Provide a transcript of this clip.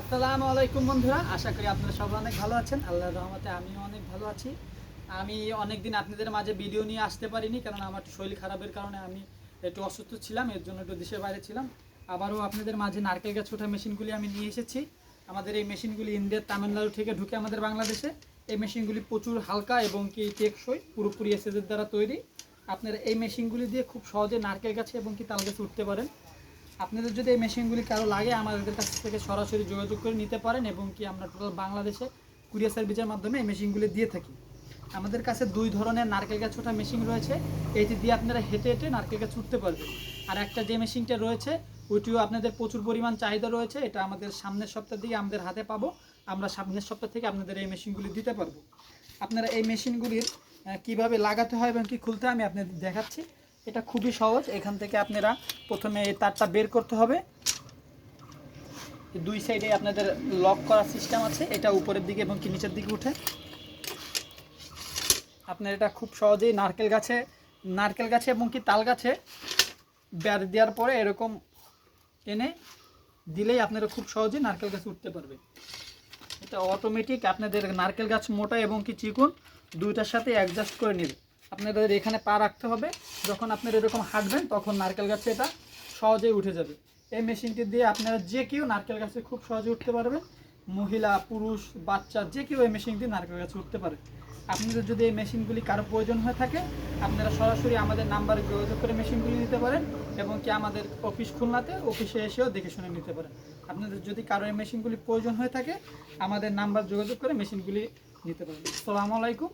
আসসালামু আলাইকুম বন্ধুরা, আশা করি আপনারা সবাই অনেক ভালো আছেন। আল্লাহর রহমতে আমিও অনেক ভালো আছি। আমি অনেক দিন আপনাদের মাঝে ভিডিও নিয়ে আসতে পারিনি কারণ আমার শরীর খারাপের কারণে আমি একটু অসুস্থ ছিলাম, এর জন্য একটু দেশের বাইরে ছিলাম। আবারও আপনাদের মাঝে নারকেল গাছ ওঠা মেশিনগুলি আমি নিয়ে এসেছি। আমাদের এই মেশিনগুলি ইন্ডিয়ার তামিলনাড়ু থেকে ঢুকে আমাদের বাংলাদেশে। এই মেশিনগুলি প্রচুর হালকা এবং কি টেকসই, পুরোপুরি এসএসের দ্বারা তৈরি। আপনারা এই মেশিনগুলি দিয়ে খুব সহজে নারকেল গাছে এবং কি তাল গাছে উঠতে পারেন। আপনাদের যদি এই মেশিনগুলি কারও লাগে, আমাদের কাছ থেকে সরাসরি যোগাযোগ করে নিতে পারেন এবং কি আমরা টোটাল বাংলাদেশে কুরিয়ার সার্ভিসের মাধ্যমে এই মেশিনগুলি দিয়ে থাকি। আমাদের কাছে দুই ধরনের নারকেল গাছ ওঠা মেশিন রয়েছে। এইটি দিয়ে আপনারা হেঁটে হেঁটে নারকেল গাছ উঠতে পারবেন। আর একটা যে মেশিনটা রয়েছে, ওইটিও আপনাদের প্রচুর পরিমাণ চাহিদা রয়েছে। এটা আমাদের সামনের সপ্তাহ দিকে আমাদের হাতে পাবো। আমরা সামনের সপ্তাহ থেকে আপনাদের এই মেশিনগুলি দিতে পারব। আপনারা এই মেশিনগুলির কীভাবে লাগাতে হয় এবং কি খুলতে আমি আপনাদের দেখাচ্ছি। এটা খুবই সহজ। এখান থেকে আপনারা প্রথমে এই তারটা বের করতে হবে। দুই সাইডে আপনাদের লক করার সিস্টেম আছে। এটা উপরের দিকে এবং কি নিচের দিকে উঠে। আপনার এটা খুব সহজেই নারকেল গাছে নারকেল গাছে এবং কি তাল গাছে বেড় দেওয়ার পরে এরকম এনে দিলেই আপনারা খুব সহজেই নারকেল গাছ উঠতে পারবে। এটা অটোমেটিক আপনাদের নারকেল গাছ মোটা এবং কি চিকুন, দুইটার সাথে অ্যাডজাস্ট করে নেবে। আপনাদের এখানে পা রাখতে হবে। যখন আপনারা এরকম হাঁটবেন, তখন নারকেল গাছে এটা সহজেই উঠে যাবে। এই মেশিনটি দিয়ে আপনারা যে কেউ নারকেল গাছে খুব সহজে উঠতে পারবেন। মহিলা, পুরুষ, বাচ্চা, যে কেউ এই মেশিন দিয়ে নারকেল গাছে উঠতে পারে। আপনাদের যদি এই মেশিনগুলি কারও প্রয়োজন হয়ে থাকে, আপনারা সরাসরি আমাদের নাম্বারে যোগাযোগ করে মেশিনগুলি নিতে পারেন এবং কি আমাদের অফিস খুলনাতে অফিসে এসেও দেখে শুনে নিতে পারেন। আপনাদের যদি কারও এই মেশিনগুলি প্রয়োজন হয়ে থাকে, আমাদের নাম্বার যোগাযোগ করে মেশিনগুলি নিতে পারেন। আসসালামু আলাইকুম।